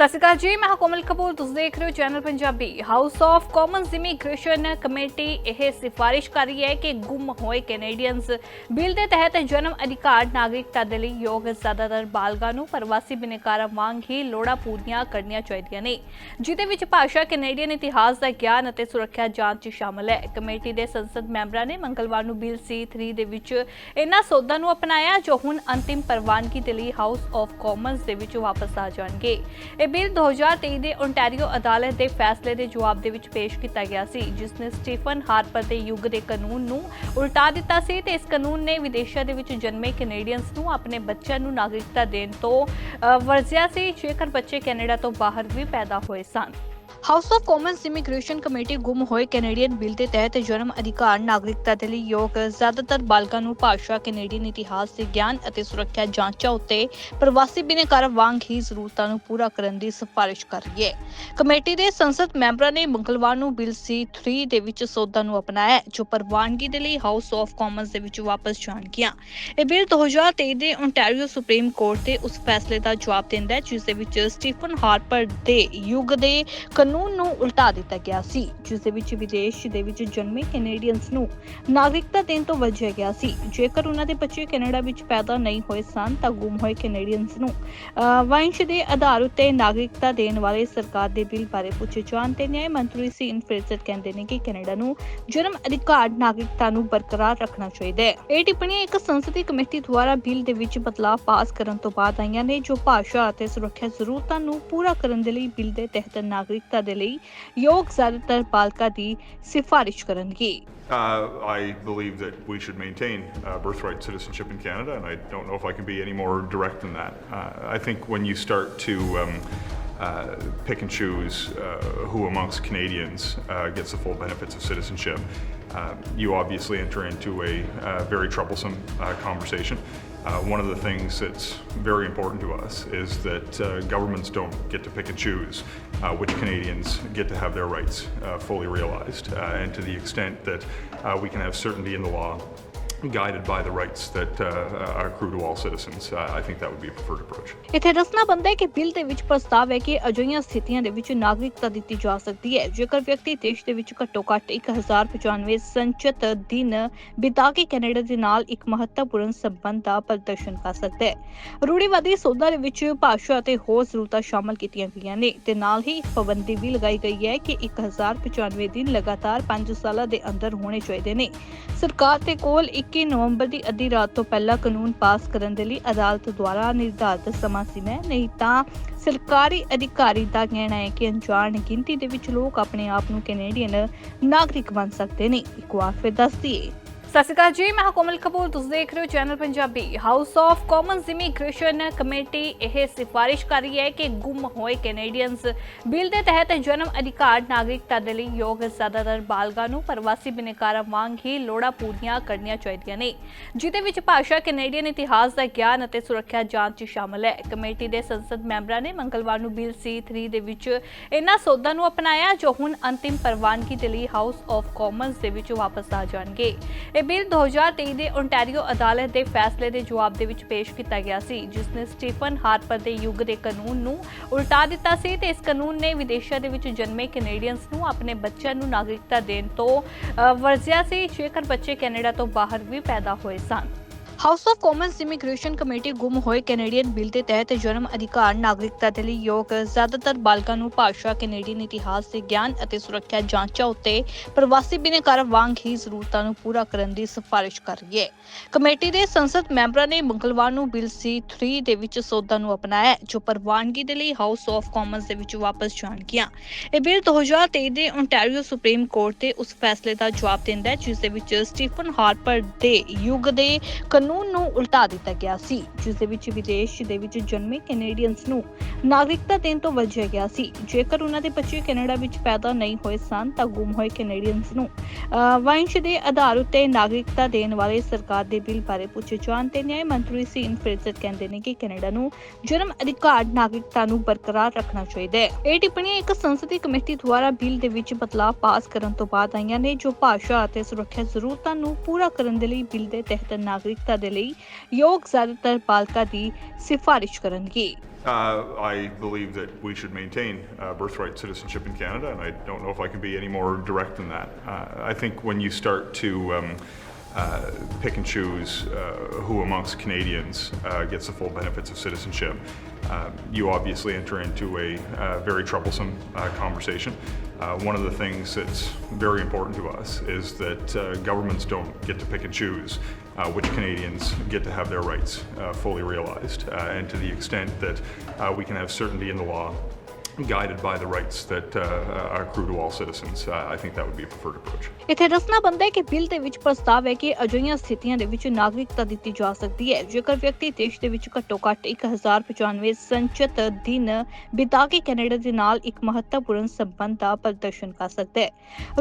ਸਤਿ ਸ਼੍ਰੀ ਅਕਾਲ ਜੀ, ਮੈਂ ਕੋਮਲ ਕਪੂਰ। ਤੁਸੀਂ ਦੇਖ ਰਹੇ ਹੋ channel Punjabi. House of Commons immigration committee ਇਹ ਸਿਫਾਰਿਸ਼ ਕਰ ਰਹੀ ਹੈ ਕਿ ਗੁੰਮ ਹੋਏ ਕੈਨੇਡੀਅਨਸ ਬਿੱਲ ਦੇ ਤਹਿਤ ਜਨਮ ਅਧਿਕਾਰ ਨਾਗਰਿਕਤਾ ਦੇ ਲਈ ਯੋਗ ਜ਼ਿਆਦਾਤਰ ਬਾਲਗਾਂ ਨੂੰ ਪ੍ਰਵਾਸੀ ਬਿਨੇਕਾਰਾਂ ਵਾਂਗ ਹੀ ਲੋੜਾਂ ਪੂਰੀਆਂ ਕਰਨੀਆਂ ਚਾਹੀਦੀਆਂ ਨੇ। ਜਿਹਦੇ ਵਿੱਚ ਭਾਸ਼ਾ ਕੈਨੇਡੀਅਨ ਇਤਿਹਾਸ ਦਾ ਗਿਆਨ ਅਤੇ ਸੁਰੱਖਿਆ ਜਾਂਚ ਸ਼ਾਮਲ ਹੈ। ਕਮੇਟੀ ਦੇ ਸੰਸਦ ਮੈਂਬਰਾਂ ਨੇ ਮੰਗਲਵਾਰ ਨੂੰ ਬਿੱਲ C3 ਦੇ ਵਿੱਚ ਇਹਨਾਂ ਸੋਧਾਂ ਨੂੰ ਅਪਣਾਇਆ, ਜੋ ਹੁਣ ਅੰਤਿਮ ਪ੍ਰਵਾਨਗੀ ਦੇ ਲਈ ਹਾਊਸ ਆਫ ਕਾਮਨਸ ਦੇ ਵਿੱਚ ਵਾਪਸ ਆ ਜਾਣਗੇ। ਇਹ ਬਿੱਲ 2023 ਦੇ ਓਨਟਾਰੀਓ ਅਦਾਲਤ ਦੇ ਫੈਸਲੇ ਦੇ ਜਵਾਬ ਦੇ ਵਿੱਚ ਪੇਸ਼ ਕੀਤਾ ਗਿਆ ਸੀ, ਜਿਸ ਨੇ ਸਟੀਫਨ ਹਾਰਪਰ ਦੇ ਯੁੱਗ ਦੇ ਕਾਨੂੰਨ ਨੂੰ ਉਲਟਾ ਦਿੱਤਾ ਸੀ ਤੇ ਇਸ ਕਾਨੂੰਨ ਨੇ ਵਿਦੇਸ਼ਾਂ ਦੇ ਵਿੱਚ ਜਨਮੇ ਕੈਨੇਡੀਅਨਸ ਨੂੰ ਆਪਣੇ ਬੱਚਿਆਂ ਨੂੰ ਨਾਗਰਿਕਤਾ ਦੇਣ ਤੋਂ ਵਰਜਿਆ ਸੀ, ਜੇਕਰ ਬੱਚੇ ਕੈਨੇਡਾ ਤੋਂ ਬਾਹਰ ਵੀ ਪੈਦਾ ਹੋਏ ਸਨ। House of Commons immigration committee ਗੁੰਮ ਹੋਏ ਕੈਨੇਡੀਅਨ ਬਿੱਲ ਦੇ ਤਹਿਤ ਜਨਮ ਅਧਿਕਾਰ ਨਾਗਰਿਕਤਾ ਦੇ ਲਈ ਯੋਗ ਜ਼ਿਆਦਾਤਰ ਬਾਲਗਾਂ ਨੂੰ ਭਾਸ਼ਾ ਕੈਨੇਡੀਅਨ ਇਤਿਹਾਸ ਦੇ ਗਿਆਨ ਅਤੇ ਸੁਰੱਖਿਆ ਜਾਂਚਾਂ ਉੱਤੇ ਪ੍ਰਵਾਸੀ ਬਿਨੇਕਾਰ ਵਾਂਗ ਹੀ ਜ਼ਰੂਰਤਾਂ ਨੂੰ ਪੂਰਾ ਕਰਨ ਦੀ ਸਿਫਾਰਿਸ਼ ਕਰ ਰਹੀ ਹੈ। ਕਮੇਟੀ ਦੇ ਸੰਸਦ ਮੈਂਬਰਾਂ ਨੇ ਮੰਗਲਵਾਰ ਨੂੰ ਬਿੱਲ C3 ਦੇ ਵਿੱਚ ਸੋਧਾਂ ਨੂੰ ਅਪਣਾਇਆ, ਜੋ ਪ੍ਰਵਾਨਗੀ ਦੇ ਲਈ ਹਾਊਸ ਆਫ ਕਾਮਨਸ ਦੇ ਵਿੱਚ ਵਾਪਸ ਜਾਣਗੀਆਂ ਇਹ ਬਿੱਲ 2023 ਦੇ ਓਨਟਾਰੀਓ ਸੁਪਰੀਮ ਕੋਰਟ ਦੇ ਉਸ ਫੈਸਲੇ ਦਾ ਜਵਾਬ ਦਿੰਦਾ ਹੈ, ਜਿਸ ਦੇ ਵਿੱਚ ਸਟੀਫਨ ਹਾਰਪਰ ਦੇ ਯੁੱਗ ਦੇ ਕਾਨੂੰਨ ਨੂੰ ਉਲਟਾ ਦਿੱਤਾ ਗਿਆ ਸੀ, ਜਿਸ ਦੇ ਵਿੱਚ ਵਿਦੇਸ਼ ਦੇ ਵਿੱਚ ਜਨਮੇ ਕੈਨੇਡੀਅਨਸ ਨੂੰ ਨਾਗਰਿਕਤਾ ਦੇਣ ਤੋਂ ਵਜਿਆ ਗਿਆ ਸੀ। ਜੇਕਰ ਉਹਨਾਂ ਦੇ ਬੱਚੇ ਕੈਨੇਡਾ ਵਿੱਚ ਪੈਦਾ ਨਹੀਂ ਹੋਏ ਸਨ, ਤਾਂ ਗੁੰਮ ਹੋਏ ਕੈਨੇਡੀਅਨਸ ਨੂੰ ਵੰਸ਼ ਦੇ ਆਧਾਰ ਉੱਤੇ ਨਾਗਰਿਕਤਾ ਦੇਣ ਵਾਲੇ ਸਰਕਾਰ ਦੇ ਬਿੱਲ ਬਾਰੇ ਪੁੱਛੇ ਜਾਣ ਤੇ ਨਿਆਂ ਮੰਤਰੀ ਸੀਨ ਫਰੇਜ਼ਰ ਕਹਿੰਦੇ ਨੇ ਕਿ ਕੈਨੇਡਾ ਨੂੰ ਜਨਮ ਅਧਿਕਾਰ ਨਾਗਰਿਕਤਾ ਨੂੰ ਬਰਕਰਾਰ ਰੱਖਣਾ ਚਾਹੀਦਾ ਹੈ। ਇਹ ਟਿੱਪਣੀਆਂ ਇੱਕ ਸੰਸਦੀ ਕਮੇਟੀ ਦੁਆਰਾ ਬਿੱਲ ਦੇ ਵਿੱਚ ਬਦਲਾਅ ਪਾਸ ਕਰਨ ਤੋਂ ਬਾਅਦ ਆਈਆਂ ਨੇ, ਜੋ ਭਾਸ਼ਾ ਅਤੇ ਸੁਰੱਖਿਆ ਜ਼ਰੂਰਤਾਂ ਨੂੰ ਪੂਰਾ ਕਰਨ ਦੇ ਲਈ ਬਿੱਲ ਦੇ ਤਹਿਤ ਨਾਗਰਿਕਤਾ ਦੇ ਲਈ ਯੋਗ ਜ਼ਿਆਦਾਤਰ ਬਾਲਕਾਂ ਦੀ ਸਿਫਾਰਿਸ਼ ਕਰਨਗੇ Uh, I believe that we should maintain uh, birthright citizenship in Canada, and I don't know if I can be any more direct than that. Uh, I think when you start to um, uh, pick and choose uh, who amongst Canadians uh, gets the full benefits of citizenship, uh, you obviously enter into a uh, very troublesome uh, conversation. Uh, one of the things that's very important to us is that uh, governments don't get to pick and choose uh, which Canadians get to have their rights uh, fully realized. Uh, and to the extent that uh, we can have certainty in the law guided by the rights that uh, accrue to all citizens, uh, I think that would be a preferred approach. ਇੱਥੇ ਦੱਸਣਾ ਬੰਦਾ ਹੈ ਕਿ bill ਦੇ ਵਿੱਚ ਪ੍ਰਸਤਾਵ ਹੈ ਕਿ ਅਜਿਹੀਆਂ ਸਥਿਤੀਆਂ ਦੇ ਵਿੱਚ ਨਾਗਰਿਕਤਾ ਦਿੱਤੀ ਜਾ ਸਕਦੀ ਹੈ। ਜੇਕਰ ਵਿਅਕਤੀ ਦੇਸ਼ ਦੇ ਵਿੱਚ ਘੱਟੋ ਘੱਟ 1095 ਸੰਚਿਤ ਦਿਨ ਬਿਤਾ ਕੇ ਕੈਨੇਡਾ ਦੇ ਨਾਲ ਇੱਕ ਮਹੱਤਵਪੂਰਨ ਸੰਬੰਧ ਦਾ ਪ੍ਰਦਰਸ਼ਨ ਕਰ ਸਕਦਾ ਹੈ। ਰੂੜੀਵਾਦੀ ਸੋਧਾਂ ਦੇ ਵਿੱਚ ਭਾਸ਼ਾ ਅਤੇ ਹੋਰ ਜ਼ਰੂਰਤਾਂ ਸ਼ਾਮਲ ਕੀਤੀਆਂ ਗਈਆਂ ਨੇ। ਤੇ ਨਾਲ ਹੀ ਇੱਕ ਪਾਬੰਦੀ ਵੀ ਲਗਾਈ ਗਈ ਹੈ ਕਿ 1095 ਦਿਨ ਲਗਾਤਾਰ 5 ਸਾਲਾਂ ਦੇ ਅੰਦਰ ਹੋਣੇ ਚਾਹੀਦੇ ਨੇ। ਸਰਕਾਰ ਦੇ ਕੋਲ 21 ਨਵੰਬਰ ਦੀ ਅੱਧੀ ਰਾਤ ਤੋਂ ਪਹਿਲਾਂ ਕਾਨੂੰਨ ਪਾਸ ਕਰਨ ਦੇ ਲਈ ਅਦਾਲਤ ਦੁਆਰਾ ਨਿਰਧਾਰਤ ਸਮਾਂ ਸੀਮਾ ਹੈ। ਨਹੀਂ ਤਾਂ ਸਰਕਾਰੀ ਅਧਿਕਾਰੀ ਦਾ ਕਹਿਣਾ ਹੈ ਕਿ ਅਣਜਾਣ ਗਿਣਤੀ ਦੇ ਵਿੱਚ ਲੋਕ ਆਪਣੇ ਆਪ ਨੂੰ ਕੈਨੇਡੀਅਨ ਨਾਗਰਿਕ ਬਣ ਸਕਦੇ ਨੇ। ਇੱਕ ਵਾਰ ਫਿਰ ਦੱਸ ਦਈਏ। ਸਤਿ ਸ਼੍ਰੀ ਅਕਾਲ ਜੀ, ਮੈਂ ਕੋਮਲ ਕਪੂਰ। ਤੁਸੀਂ ਦੇਖ ਰਹੇ ਹੋ channel Punjabi House of Commons immigration committee ਇਹ ਸਿਫਾਰਿਸ਼ ਕਰ ਰਹੀ ਹੈ ਕਿ ਗੁੰਮ ਹੋਏ ਕੈਨੇਡੀਅਨਸ ਬਿੱਲ ਦੇ ਤਹਿਤ ਜਨਮ ਅਧਿਕਾਰ ਨਾਗਰਿਕਤਾ ਦੇ ਲਈ ਯੋਗ ਜ਼ਿਆਦਾਤਰ ਬਾਲਗਾਂ ਨੂੰ ਪ੍ਰਵਾਸੀ ਬਿਨੇਕਾਰਾਂ ਵਾਂਗ ਹੀ ਲੋੜਾਂ ਪੂਰੀਆਂ ਕਰਨੀਆਂ ਚਾਹੀਦੀਆਂ ਨੇ। ਜਿਹਦੇ ਵਿੱਚ ਭਾਸ਼ਾ ਕੈਨੇਡੀਅਨ ਇਤਿਹਾਸ ਦਾ ਗਿਆਨ ਅਤੇ ਸੁਰੱਖਿਆ ਜਾਂਚ ਸ਼ਾਮਲ ਹੈ। ਕਮੇਟੀ ਦੇ ਸੰਸਦ ਮੈਂਬਰਾਂ ਨੇ ਮੰਗਲਵਾਰ ਨੂੰ ਬਿੱਲ C3 ਦੇ ਵਿੱਚ ਇਹਨਾਂ ਸੋਧਾਂ ਨੂੰ ਅਪਣਾਇਆ, ਜੋ ਹੁਣ ਅੰਤਿਮ ਪ੍ਰਵਾਨਗੀ ਦੇ ਲਈ ਹਾਊਸ ਆਫ ਕਾਮਨਸ ਦੇ ਵਿੱਚ ਵਾਪਸ ਆ ਜਾਣਗੇ। ਇਹ ਬਿੱਲ 2023 ਦੇ ਓਨਟਾਰੀਓ ਅਦਾਲਤ ਦੇ ਫੈਸਲੇ ਦੇ ਜਵਾਬ ਦੇ ਵਿੱਚ ਪੇਸ਼ ਕੀਤਾ ਗਿਆ ਸੀ, ਜਿਸ ਨੇ ਸਟੀਫਨ ਹਾਰਪਰ ਦੇ ਯੁੱਗ ਦੇ ਕਾਨੂੰਨ ਨੂੰ ਉਲਟਾ ਦਿੱਤਾ ਸੀ ਤੇ ਇਸ ਕਾਨੂੰਨ ਨੇ ਵਿਦੇਸ਼ਾਂ ਦੇ ਵਿੱਚ ਜਨਮੇ ਕੈਨੇਡੀਅਨਸ ਨੂੰ ਆਪਣੇ ਬੱਚਿਆਂ ਨੂੰ ਨਾਗਰਿਕਤਾ ਦੇਣ ਤੋਂ ਵਰਜਿਆ ਸੀ। ਜੇਕਰ ਬੱਚੇ ਕੈਨੇਡਾ ਤੋਂ ਬਾਹਰ ਵੀ ਪੈਦਾ ਹੋਏ ਸਨ। House of Commons immigration committee ਗੁੰਮ ਹੋਏ ਕੈਨੇਡੀਅਨ ਬਿੱਲ ਦੇ ਤਹਿਤ ਜਨਮ ਅਧਿਕਾਰ ਨਾਗਰਿਕਤਾ ਦੇ ਲਈ ਯੋਗ ਜ਼ਿਆਦਾਤਰ ਬਾਲਕਾਂ ਨੂੰ ਭਾਸ਼ਾ ਕੈਨੇਡੀਅਨ ਇਤਿਹਾਸ ਦੇ ਗਿਆਨ ਅਤੇ ਸੁਰੱਖਿਆ ਜਾਂਚਾਂ ਉੱਤੇ ਪ੍ਰਵਾਸੀ ਬਿਨੇਕਾਰ ਵਾਂਗ ਹੀ ਜ਼ਰੂਰਤਾਂ ਨੂੰ ਪੂਰਾ ਕਰਨ ਦੀ ਸਿਫਾਰਿਸ਼ ਕਰ ਰਹੀ ਹੈ। ਕਮੇਟੀ ਦੇ ਸੰਸਦ ਮੈਂਬਰਾਂ ਨੇ ਮੰਗਲਵਾਰ ਨੂੰ ਬਿੱਲ C3 ਦੇ ਵਿੱਚ ਸੋਧਾਂ ਨੂੰ ਅਪਣਾਇਆ, ਜੋ ਪ੍ਰਵਾਨਗੀ ਦੇ ਲਈ ਹਾਊਸ ਆਫ ਕਾਮਨਸ ਦੇ ਵਿੱਚ ਵਾਪਸ ਜਾਣਗੀਆਂ ਇਹ ਬਿੱਲ 2023 ਦੇ ਓਨਟਾਰੀਓ ਸੁਪਰੀਮ ਕੋਰਟ ਦੇ ਉਸ ਫੈਸਲੇ ਦਾ ਜਵਾਬ ਦਿੰਦਾ ਹੈ, ਜਿਸ ਦੇ ਵਿੱਚ ਸਟੀਫਨ ਹਾਰਪਰ ਦੇ ਯੁੱਗ ਦੇ ਕਾਨੂੰਨ ਨੂੰ ਉਲਟਾ ਦਿੱਤਾ ਗਿਆ ਸੀ, ਜਿਸ ਦੇ ਵਿੱਚ ਵਿਦੇਸ਼ ਦੇ ਵਿੱਚ ਜਨਮੇ ਕੈਨੇਡੀਅਨਸ ਨੂੰ ਨਾਗਰਿਕਤਾ ਦੇਣ ਤੋਂ ਵਜਿਆ ਗਿਆ ਸੀ। ਜੇਕਰ ਉਹਨਾਂ ਦੇ ਬੱਚੇ ਕੈਨੇਡਾ ਵਿੱਚ ਪੈਦਾ ਨਹੀਂ ਹੋਏ ਸਨ, ਤਾਂ ਗੁੰਮ ਹੋਏ ਕੈਨੇਡੀਅਨਸ ਨੂੰ ਵੰਸ਼ ਦੇ ਆਧਾਰ ਉੱਤੇ ਨਾਗਰਿਕਤਾ ਦੇਣ ਵਾਲੇ ਸਰਕਾਰ ਦੇ ਬਿੱਲ ਬਾਰੇ ਪੁੱਛੇ ਜਾਣ ਤੇ ਨਿਆਂ ਮੰਤਰੀ ਸੀਨ ਫਰੇਜ਼ਰ ਕਹਿੰਦੇ ਨੇ ਕਿ ਕੈਨੇਡਾ ਨੂੰ ਜਨਮ ਅਧਿਕਾਰ ਨਾਗਰਿਕਤਾ ਨੂੰ ਬਰਕਰਾਰ ਰੱਖਣਾ ਚਾਹੀਦਾ ਹੈ। ਇਹ ਟਿੱਪਣੀਆਂ ਇੱਕ ਸੰਸਦੀ ਕਮੇਟੀ ਦੁਆਰਾ ਬਿੱਲ ਦੇ ਵਿੱਚ ਬਦਲਾਅ ਪਾਸ ਕਰਨ ਤੋਂ ਬਾਅਦ ਆਈਆਂ ਨੇ, ਜੋ ਭਾਸ਼ਾ ਅਤੇ ਸੁਰੱਖਿਆ ਜ਼ਰੂਰਤਾਂ ਨੂੰ ਪੂਰਾ ਕਰਨ ਦੇ ਲਈ ਬਿੱਲ ਦੇ ਤਹਿਤ ਨਾਗਰਿਕਤਾ ਦੇ ਲਈ ਯੋਗ ਜ਼ਿਆਦਾਤਰ ਬਾਲਕਾਂ ਦੀ ਸਿਫਾਰਿਸ਼ ਕਰਨਗੇ Uh, I believe that we should maintain uh, birthright citizenship in Canada, and I don't know if I can be any more direct than that. Uh, I think when you start to um, uh, pick and choose uh, who amongst Canadians uh, gets the full benefits of citizenship, uh, you obviously enter into a uh, very troublesome uh, conversation. Uh, one of the things that's very important to us is that uh, governments don't get to pick and choose uh, which Canadians get to have their rights fully realized. And to the extent that we can have certainty in the law, guided by the rights that uh, uh, accrue to all citizens, uh, I think that would be a preferred approach. ਇੱਥੇ ਦੱਸਣਾ ਬੰਦਾ ਹੈ ਕਿ bill ਦੇ ਵਿੱਚ ਪ੍ਰਸਤਾਵ ਹੈ ਕਿ ਅਜਿਹੀਆਂ ਸਥਿਤੀਆਂ ਦੇ ਵਿੱਚ ਨਾਗਰਿਕਤਾ ਦਿੱਤੀ ਜਾ ਸਕਦੀ ਹੈ। ਜੇਕਰ ਵਿਅਕਤੀ ਦੇਸ਼ ਦੇ ਵਿੱਚ ਘੱਟੋ ਘੱਟ 1095 ਸੰਚਿਤ ਦਿਨ ਬਿਤਾ ਕੇ ਕੈਨੇਡਾ ਦੇ ਨਾਲ ਇੱਕ ਮਹੱਤਵਪੂਰਨ ਸੰਬੰਧ ਦਾ ਪ੍ਰਦਰਸ਼ਨ ਕਰ ਸਕਦਾ ਹੈ।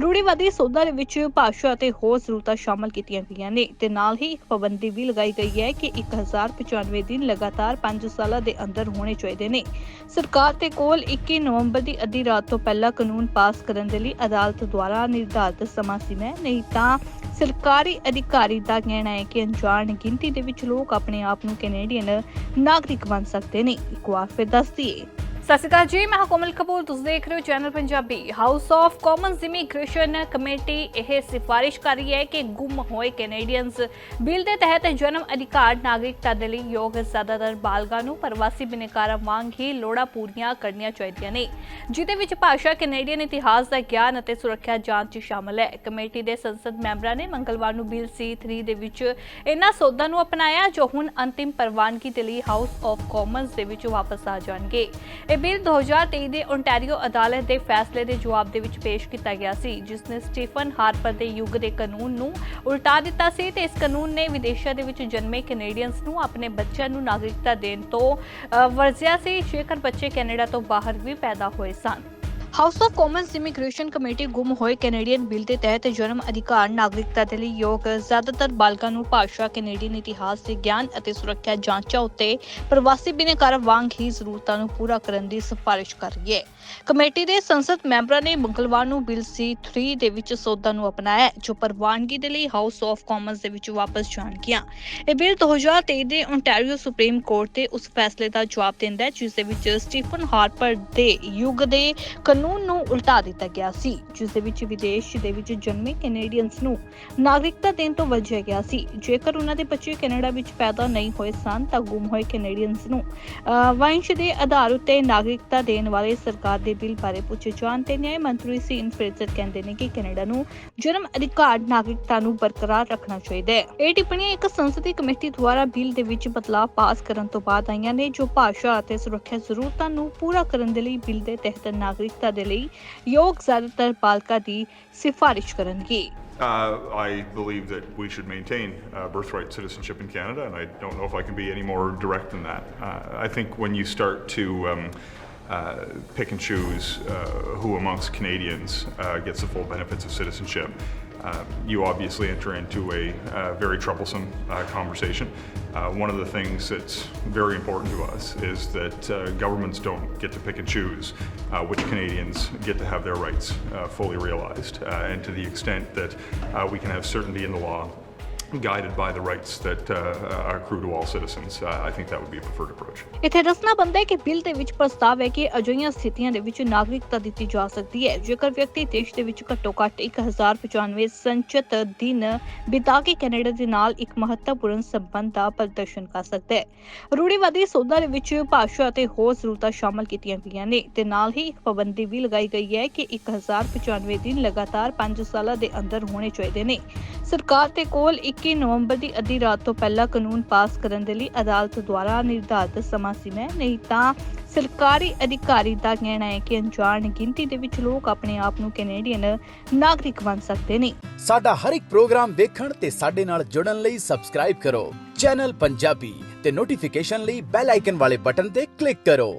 ਰੂੜੀਵਾਦੀ ਸੋਧਾਂ ਦੇ ਵਿੱਚ ਭਾਸ਼ਾ ਅਤੇ ਹੋਰ ਜ਼ਰੂਰਤਾਂ ਸ਼ਾਮਲ ਕੀਤੀਆਂ ਗਈਆਂ ਨੇ। ਤੇ ਨਾਲ ਹੀ ਇੱਕ ਪਾਬੰਦੀ ਵੀ ਲਗਾਈ ਗਈ ਹੈ ਕਿ 1095 ਦਿਨ ਲਗਾਤਾਰ 5 ਸਾਲਾਂ ਦੇ ਅੰਦਰ ਹੋਣੇ ਚਾਹੀਦੇ ਨੇ। ਸਰਕਾਰ ਦੇ ਕੋਲ 21 ਨਵੰਬਰ ਦੀ ਅੱਧੀ ਰਾਤ ਤੋਂ ਪਹਿਲਾਂ ਕਾਨੂੰਨ ਪਾਸ ਕਰਨ ਦੇ ਲਈ ਅਦਾਲਤ ਦੁਆਰਾ ਨਿਰਧਾਰਤ ਸਮਾਂ ਸੀਮਾ ਨਹੀਂ ਤਾਂ ਸਰਕਾਰੀ ਅਧਿਕਾਰੀ ਦਾ ਕਹਿਣਾ ਹੈ ਕਿ ਅਣਜਾਣ ਗਿਣਤੀ ਦੇ ਵਿੱਚ ਲੋਕ ਆਪਣੇ ਆਪ ਨੂੰ ਕੈਨੇਡੀਅਨ ਨਾਗਰਿਕ ਬਣ ਸਕਦੇ ਨੇ। ਇੱਕ ਵਾਰ ਫਿਰ ਦੱਸ ਦਈਏ। ਸਤਿ ਸ਼੍ਰੀ ਅਕਾਲ ਜੀ, ਮੈਂ ਹਾਂ ਕੋਮਲ ਕਪੂਰ। ਤੁਸੀਂ ਦੇਖ ਰਹੇ ਹੋ channel Punjabi. House of Commons immigration committee ਇਹ ਸਿਫਾਰਿਸ਼ ਕਰ ਰਹੀ ਹੈ ਕਿ ਗੁੰਮ ਹੋਏ ਕੈਨੇਡੀਅਨਸ ਬਿੱਲ ਦੇ ਤਹਿਤ ਜਨਮ ਅਧਿਕਾਰ ਨਾਗਰਿਕਤਾ ਦੇ ਲਈ ਯੋਗ ਜ਼ਿਆਦਾਤਰ ਬਾਲਗਾਂ ਨੂੰ ਪ੍ਰਵਾਸੀ ਬਿਨੇਕਾਰਾਂ ਵਾਂਗ ਹੀ ਲੋੜਾਂ ਪੂਰੀਆਂ ਕਰਨੀਆਂ ਚਾਹੀਦੀਆਂ ਨੇ। ਜਿਹਦੇ ਵਿੱਚ ਭਾਸ਼ਾ ਕੈਨੇਡੀਅਨ ਇਤਿਹਾਸ ਦਾ ਗਿਆਨ ਅਤੇ ਸੁਰੱਖਿਆ ਜਾਂਚ ਸ਼ਾਮਲ ਹੈ। ਕਮੇਟੀ ਦੇ ਸੰਸਦ ਮੈਂਬਰਾਂ ਨੇ ਮੰਗਲਵਾਰ ਨੂੰ ਬਿੱਲ C3 ਦੇ ਵਿੱਚ ਇਹਨਾਂ ਸੋਧਾਂ ਨੂੰ ਅਪਣਾਇਆ, ਜੋ ਹੁਣ ਅੰਤਿਮ ਪ੍ਰਵਾਨਗੀ ਦੇ ਲਈ ਹਾਊਸ ਆਫ ਕਾਮਨਸ ਦੇ ਵਿੱਚ ਵਾਪਸ ਆ ਜਾਣਗੇ। ਇਹ ਬਿੱਲ 2023 ਦੇ ਓਨਟਾਰੀਓ ਅਦਾਲਤ ਦੇ ਫੈਸਲੇ ਦੇ ਜਵਾਬ ਦੇ ਵਿੱਚ ਪੇਸ਼ ਕੀਤਾ ਗਿਆ ਸੀ, ਜਿਸ ਨੇ ਸਟੀਫਨ ਹਾਰਪਰ ਦੇ ਯੁੱਗ ਦੇ ਕਾਨੂੰਨ ਨੂੰ ਉਲਟਾ ਦਿੱਤਾ ਸੀ ਤੇ ਇਸ ਕਾਨੂੰਨ ਨੇ ਵਿਦੇਸ਼ਾਂ ਦੇ ਵਿੱਚ ਜਨਮੇ ਕੈਨੇਡੀਅਨਸ ਨੂੰ ਆਪਣੇ ਬੱਚਿਆਂ ਨੂੰ ਨਾਗਰਿਕਤਾ ਦੇਣ ਤੋਂ ਵਰਜਿਆ ਸੀ, ਜੇਕਰ ਬੱਚੇ ਕੈਨੇਡਾ ਤੋਂ ਬਾਹਰ ਵੀ ਪੈਦਾ ਹੋਏ ਸਨ। House of Commons immigration committee ਗੁੰਮ ਹੋਏ ਕੈਨੇਡੀਅਨ ਬਿੱਲ ਦੇ ਤਹਿਤ ਜਨਮ ਅਧਿਕਾਰ ਨਾਗਰਿਕਤਾ ਦੇ ਲਈ ਯੋਗ ਜ਼ਿਆਦਾਤਰ ਬਾਲਕਾਂ ਨੂੰ ਭਾਸ਼ਾ ਕੈਨੇਡੀਅਨ ਇਤਿਹਾਸ ਦੇ ਗਿਆਨ ਅਤੇ ਸੁਰੱਖਿਆ ਜਾਂਚਾਂ ਉੱਤੇ ਪ੍ਰਵਾਸੀ ਬਿਨੇਕਾਰ ਵਾਂਗ ਹੀ ਜ਼ਰੂਰਤਾਂ ਨੂੰ ਪੂਰਾ ਕਰਨ ਦੀ ਸਿਫਾਰਿਸ਼ ਕਰ ਰਹੀ ਹੈ। ਕਮੇਟੀ ਦੇ ਸੰਸਦ ਮੈਂਬਰਾਂ ਨੇ ਮੰਗਲਵਾਰ ਨੂੰ ਬਿੱਲ C3 ਦੇ ਵਿੱਚ ਸੋਧਾਂ ਨੂੰ ਅਪਣਾਇਆ, ਜੋ ਪ੍ਰਵਾਨਗੀ ਦੇ ਲਈ ਹਾਊਸ ਆਫ ਕਾਮਨਸ ਦੇ ਵਿੱਚ ਵਾਪਸ ਜਾਣਗੀਆਂ ਇਹ ਬਿੱਲ 2023 ਦੇ ਓਨਟਾਰੀਓ ਸੁਪਰੀਮ ਕੋਰਟ ਦੇ ਉਸ ਫੈਸਲੇ ਦਾ ਜਵਾਬ ਦਿੰਦਾ ਹੈ, ਜਿਸ ਦੇ ਵਿੱਚ ਸਟੀਫਨ ਹਾਰਪਰ ਦੇ ਯੁੱਗ ਦੇ ਕਾਨੂੰਨ ਨੂੰ ਉਲਟਾ ਦਿੱਤਾ ਗਿਆ ਸੀ, ਜਿਸ ਦੇ ਵਿੱਚ ਵਿਦੇਸ਼ ਦੇ ਵਿੱਚ ਜਨਮੇ ਕੈਨੇਡੀਅਨਸ ਨੂੰ ਨਾਗਰਿਕਤਾ ਦੇਣ ਤੋਂ ਵਰਜਿਆ ਗਿਆ ਸੀ। ਜੇਕਰ ਉਹਨਾਂ ਦੇ ਬੱਚੇ ਕੈਨੇਡਾ ਵਿੱਚ ਪੈਦਾ ਨਹੀਂ ਹੋਏ ਸਨ, ਤਾਂ ਗੁੰਮ ਹੋਏ ਕੈਨੇਡੀਅਨਸ ਨੂੰ ਵੰਸ਼ ਦੇ ਆਧਾਰ ਉੱਤੇ ਨਾਗਰਿਕਤਾ ਦੇਣ ਵਾਲੇ ਸਰਕਾਰ ਦੇ ਬਿੱਲ ਬਾਰੇ ਪੁੱਛੇ ਜਾਣ ਤੇ ਨਿਆਂ ਮੰਤਰੀ ਸੀਨ ਫਰੇਜ਼ਰ ਕਹਿੰਦੇ ਨੇ ਕਿ ਕੈਨੇਡਾ ਨੂੰ ਜਨਮ ਅਧਿਕਾਰ ਨਾਗਰਿਕਤਾ ਨੂੰ ਬਰਕਰਾਰ ਰੱਖਣਾ ਚਾਹੀਦਾ ਹੈ। ਇਹ ਟਿੱਪਣੀਆਂ ਇੱਕ ਸੰਸਦੀ ਕਮੇਟੀ ਦੁਆਰਾ ਬਿੱਲ ਦੇ ਵਿੱਚ ਬਦਲਾਅ ਪਾਸ ਕਰਨ ਤੋਂ ਬਾਅਦ ਆਈਆਂ ਨੇ, ਜੋ ਭਾਸ਼ਾ ਅਤੇ ਸੁਰੱਖਿਆ ਜ਼ਰੂਰਤਾਂ ਨੂੰ ਪੂਰਾ ਕਰਨ ਦੇ ਲਈ ਬਿੱਲ ਦੇ ਤਹਿਤ ਨਾਗਰਿਕਤਾ ਦੇ ਲਈ ਯੋਗ ਜ਼ਿਆਦਾਤਰ ਬਾਲਕਾਂ ਦੀ ਸਿਫਾਰਿਸ਼ ਕਰਨਗੇ Uh, I believe that we should maintain uh, birthright citizenship in Canada, and I don't know if I can be any more direct than that. Uh, I think when you start to um, uh, pick and choose uh, who amongst Canadians uh, gets the full benefits of citizenship, uh, you obviously enter into a uh, very troublesome uh, conversation. Uh, one of the things that's very important to us is that uh, governments don't get to pick and choose which Canadians get to have their rights fully realized. And to the extent that we can have certainty in the law, guided by the rights that uh, uh accrue to all citizens, uh, I think that would be a preferred approach. ਇੱਥੇ ਦੱਸਣਾ ਬੰਦਾ ਹੈ ਕਿ bill ਦੇ ਵਿੱਚ ਪ੍ਰਸਤਾਵ ਹੈ ਕਿ ਅਜਿਹੀਆਂ ਸਥਿਤੀਆਂ ਦੇ ਵਿੱਚ ਨਾਗਰਿਕਤਾ ਦਿੱਤੀ ਜਾ ਸਕਦੀ ਹੈ। ਜੇਕਰ ਵਿਅਕਤੀ ਦੇਸ਼ ਦੇ ਵਿੱਚ ਘੱਟੋ ਘੱਟ 1095 ਸੰਚਿਤ ਦਿਨ ਬਿਤਾ ਕੇ ਕੈਨੇਡਾ ਦੇ ਨਾਲ ਇੱਕ ਮਹੱਤਵਪੂਰਨ ਸੰਬੰਧ ਦਾ ਪ੍ਰਦਰਸ਼ਨ ਕਰ ਸਕਦਾ ਹੈ। ਰੂੜੀਵਾਦੀ ਸੋਧਾਂ ਦੇ ਵਿੱਚ ਭਾਸ਼ਾ ਅਤੇ ਹੋਰ ਜ਼ਰੂਰਤਾਂ ਸ਼ਾਮਲ ਕੀਤੀਆਂ ਗਈਆਂ ਨੇ। ਤੇ ਨਾਲ ਹੀ ਇੱਕ ਪਾਬੰਦੀ ਵੀ ਲਗਾਈ ਗਈ ਹੈ ਕਿ 1095 ਦਿਨ ਲਗਾਤਾਰ 5 ਸਾਲਾਂ ਦੇ ਅੰਦਰ ਹੋਣੇ ਚਾਹੀਦੇ ਨੇ। ਸਰਕਾਰ ਦੇ ਕੋਲ 21 ਨਵੰਬਰ ਦੀ ਅੱਧੀ ਰਾਤ ਤੋਂ ਪਹਿਲਾਂ ਕਾਨੂੰਨ ਪਾਸ ਕਰਨ ਦੇ ਲਈ ਅਦਾਲਤ ਦੁਆਰਾ ਨਿਰਧਾਰਤ ਸਮਾਂ ਸੀਮਾ ਨਹੀਂ ਤਾਂ ਸਰਕਾਰੀ ਅਧਿਕਾਰੀ ਦਾ ਕਹਿਣਾ ਹੈ ਕਿ ਅਣਜਾਣ ਗਿਣਤੀ ਦੇ ਵਿੱਚ ਲੋਕ ਆਪਣੇ ਆਪ ਨੂੰ ਕੈਨੇਡੀਅਨ ਨਾਗਰਿਕ ਬਣ ਸਕਦੇ ਨੇ। ਸਾਡਾ ਹਰ ਇੱਕ ਪ੍ਰੋਗਰਾਮ ਦੇਖਣ ਤੇ ਸਾਡੇ ਨਾਲ ਜੁੜਨ ਲਈ ਸਬਸਕ੍ਰਾਈਬ ਕਰੋ। ਚੈਨਲ ਪੰਜਾਬੀ ਤੇ ਨੋਟੀਫਿਕੇਸ਼ਨ ਲਈ ਬੈਲ ਆਈਕਨ ਵਾਲੇ ਬਟਨ ਤੇ ਕਲਿੱਕ ਕਰੋ।